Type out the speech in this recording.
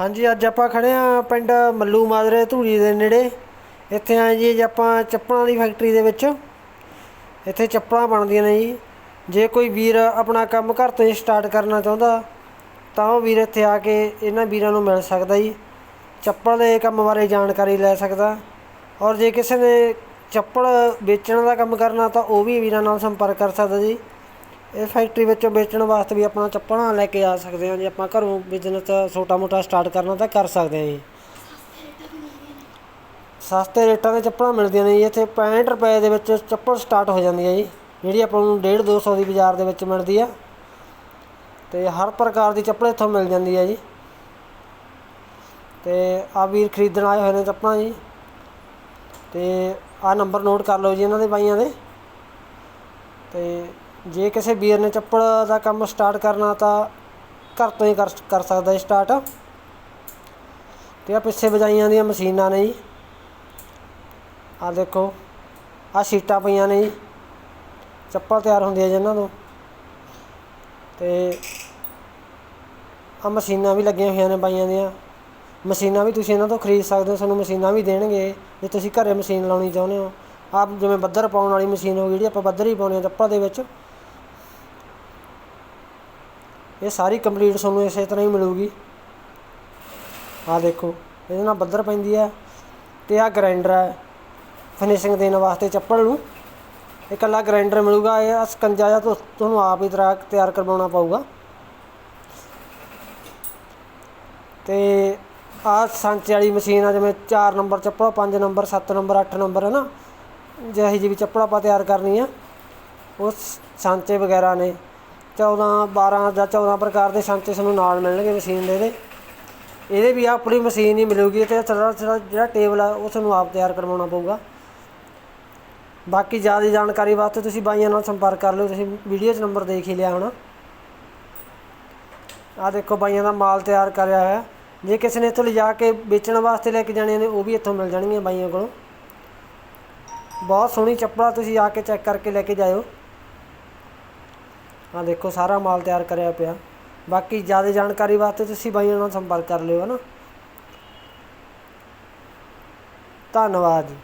ਹਾਂਜੀ, ਅੱਜ ਆਪਾਂ ਖੜੇ ਆ ਪਿੰਡ ਮੱਲੂ ਮਾਜਰੇ ਧੂਰੀ ਦੇ ਨੇੜੇ। ਇੱਥੇ ਆਏ ਜੀ, ਅੱਜ ਆਪਾਂ ਚੱਪਲਾਂ ਦੀ ਫੈਕਟਰੀ ਦੇ ਵਿੱਚ। ਇੱਥੇ ਚੱਪਲਾਂ ਬਣਦੀਆਂ ਨੇ ਜੀ। ਜੇ ਕੋਈ ਵੀਰ ਆਪਣਾ ਕੰਮ ਘਰ ਤੋਂ ਹੀ ਸਟਾਰਟ ਕਰਨਾ ਚਾਹੁੰਦਾ, ਤਾਂ ਉਹ ਵੀਰ ਇੱਥੇ ਆ ਕੇ ਇਹਨਾਂ ਵੀਰਾਂ ਨੂੰ ਮਿਲ ਸਕਦਾ ਜੀ। ਚੱਪਲ ਦੇ ਕੰਮ ਬਾਰੇ ਜਾਣਕਾਰੀ ਲੈ ਸਕਦਾ। ਔਰ ਜੇ ਕਿਸੇ ਨੇ ਚੱਪਲ ਵੇਚਣ ਦਾ ਕੰਮ ਕਰਨਾ, ਤਾਂ ਉਹ ਵੀ ਵੀਰਾਂ ਨਾਲ ਸੰਪਰਕ ਕਰ ਸਕਦਾ ਜੀ। ਇਹ ਫੈਕਟਰੀ ਵਿੱਚੋਂ ਵੇਚਣ ਵਾਸਤੇ ਵੀ ਆਪਣਾ ਚੱਪਲਾਂ ਲੈ ਕੇ ਆ ਸਕਦੇ ਹਾਂ ਜੇ। ਆਪਾਂ ਘਰੋਂ ਬਿਜ਼ਨਸ ਛੋਟਾ ਮੋਟਾ ਸਟਾਰਟ ਕਰਨਾ ਤਾਂ ਕਰ ਸਕਦੇ ਹਾਂ ਜੀ। ਸਸਤੇ ਰੇਟਾਂ 'ਤੇ ਚੱਪਲਾਂ ਮਿਲਦੀਆਂ ਨੇ ਜੀ। ਇੱਥੇ 65 ਰੁਪਏ ਦੇ ਵਿੱਚ ਚੱਪਲ ਸਟਾਰਟ ਹੋ ਜਾਂਦੀ ਹੈ ਜੀ। ਜਿਹੜੀ ਆਪਾਂ ਨੂੰ 1.5 200 ਦੀ ਬਾਜ਼ਾਰ ਦੇ ਵਿੱਚ ਮਿਲਦੀ ਆ। ਤੇ ਹਰ ਪ੍ਰਕਾਰ ਦੀ ਚੱਪਲ ਇੱਥੋਂ ਮਿਲ ਜਾਂਦੀ ਹੈ ਜੀ। ਤੇ ਆ ਵੀਰ ਖਰੀਦਣ ਆਏ ਹੋਏ ਨੇ ਚੱਪਲਾਂ ਜੀ। ਤੇ ਆ ਨੰਬਰ ਨੋਟ ਕਰ ਲਓ ਜੀ ਇਹਨਾਂ ਦੇ ਬਾਈਆਂ ਦੇ। ਤੇ ਜੇ ਕਿਸੇ ਵੀਰ ਨੇ ਚੱਪਲ ਦਾ ਕੰਮ ਸਟਾਰਟ ਕਰਨਾ ਤਾਂ ਘਰ ਤੋਂ ਹੀ ਕਰ ਕਰ ਸਕਦਾ ਹੈ ਸਟਾਰਟ ਤੇ ਆ ਪਿੱਛੇ ਵਜਾਈਆਂ ਦੀਆਂ ਮਸ਼ੀਨਾਂ ਨੇ ਜੀ। ਆ ਦੇਖੋ ਆ ਸੀਟਾਂ ਪਈਆਂ ਨੇ ਜੀ। ਚੱਪਲ ਤਿਆਰ ਹੁੰਦੀ ਹੈ ਜਿਹਨਾਂ ਤੋਂ। ਤੇ ਆ ਮਸ਼ੀਨਾਂ ਵੀ ਲੱਗੀਆਂ ਹੋਈਆਂ ਨੇ ਬਾਈਆਂ ਦੀਆਂ। ਮਸ਼ੀਨਾਂ ਵੀ ਤੁਸੀਂ ਇਹਨਾਂ ਤੋਂ ਖਰੀਦ ਸਕਦੇ ਹੋ, ਤੁਹਾਨੂੰ ਮਸ਼ੀਨਾਂ ਵੀ ਦੇਣਗੇ। ਜੇ ਤੁਸੀਂ ਘਰੇ ਮਸ਼ੀਨ ਲਾਉਣੀ ਚਾਹੁੰਦੇ ਹੋ। ਆਪ ਜਿਵੇਂ ਬੱਦਰ ਪਾਉਣ ਵਾਲੀ ਮਸ਼ੀਨ ਹੋ ਗਈ ਜਿਹੜੀ ਆਪਾਂ ਬੱਦਰ ਹੀ ਪਾਉਣੇ ਆ ਚੱਪਲ ਦੇ ਵਿੱਚ। ਇਹ ਸਾਰੀ ਕੰਪਲੀਟ ਤੁਹਾਨੂੰ ਇਸੇ ਤਰ੍ਹਾਂ ਹੀ ਮਿਲੂਗੀ। ਆ ਦੇਖੋ, ਇਹਦੇ ਨਾਲ ਬੱਦਰ ਪੈਂਦੀ ਹੈ ਤੇ ਆ ਗ੍ਰਾਈਂਡਰ ਹੈ। ਫਿਨਿਸ਼ਿੰਗ ਦੇਣ ਵਾਸਤੇ ਚੱਪਲ ਨੂੰ ਇਹ ਇਕੱਲਾ ਗ੍ਰਾਈਂਡਰ ਮਿਲੂਗਾ, ਇਹ ਸਕੰਜਾ ਜਾਂ ਤੁਹਾਨੂੰ ਆਪ ਹੀ ਤਰ੍ਹਾਂ ਤਿਆਰ ਕਰਵਾਉਣਾ ਪਊਗਾ। ਤੇ ਆ ਸਾਂਚੇ ਵਾਲੀ ਮਸ਼ੀਨ ਆ, ਜਿਵੇਂ 4 ਨੰਬਰ ਚੱਪਲ 5 ਨੰਬਰ 7 ਨੰਬਰ 8 ਨੰਬਰ, ਹੈ ਨਾ? ਜਿਹੀ ਜਿਹੀ ਵੀ ਚੱਪਲ ਆਪਾਂ ਤਿਆਰ ਕਰਨੀ ਆ। ਉਹ ਸਾਂਚੇ ਵਗੈਰਾ ਨੇ। 14 12 ਜਾਂ 14 ਪ੍ਰਕਾਰ ਦੇ ਸਾਂਚੇ ਤੁਹਾਨੂੰ ਨਾਲ ਮਿਲਣਗੇ ਮਸ਼ੀਨ ਦੇ ਇਹਦੇ। ਇਹਦੇ ਵੀ ਆਪਣੀ ਮਸ਼ੀਨ ਹੀ ਮਿਲੂਗੀ ਤੇ ਥੋੜਾ ਥੋੜਾ ਜਿਹੜਾ ਟੇਬਲ ਆ, ਉਹ ਤੁਹਾਨੂੰ ਆਪ ਤਿਆਰ ਕਰਵਾਉਣਾ ਪਊਗਾ। ਬਾਕੀ ਜ਼ਿਆਦਾ ਜਾਣਕਾਰੀ ਵਾਸਤੇ ਤੁਸੀਂ ਬਾਈਆਂ ਨਾਲ ਸੰਪਰਕ ਕਰ ਲਿਓ, ਤੁਸੀਂ ਵੀਡੀਓ 'ਚ ਨੰਬਰ ਦੇਖ ਹੀ ਲਿਆ ਹੋਣਾ। ਆ ਦੇਖੋ ਬਾਈਆਂ ਦਾ ਮਾਲ ਤਿਆਰ ਕਰਿਆ ਹੋਇਆ। ਜੇ ਕਿਸੇ ਨੇ ਇੱਥੋਂ ਲਿਜਾ ਕੇ ਵੇਚਣ ਵਾਸਤੇ ਲੈ ਕੇ ਜਾਣੇ ਨੇ, ਉਹ ਵੀ ਇੱਥੋਂ ਮਿਲ ਜਾਣਗੀਆਂ ਬਾਈਆਂ ਕੋਲੋਂ। ਬਹੁਤ ਸੋਹਣੀ ਚੱਪਲਾਂ ਤੁਸੀਂ ਆ ਕੇ ਚੈੱਕ ਕਰਕੇ ਲੈ ਕੇ ਜਾਇਓ। ਆ ਦੇਖੋ, ਸਾਰਾ ਮਾਲ ਤਿਆਰ ਕਰਿਆ ਪਿਆ। ਬਾਕੀ ਜ਼ਿਆਦਾ ਜਾਣਕਾਰੀ ਵਾਸਤੇ ਤੁਸੀਂ ਬਾਈਆਂ ਨਾਲ ਸੰਪਰਕ ਕਰ ਲਿਓ, ਹਨਾ? ਧੰਨਵਾਦ ਜੀ।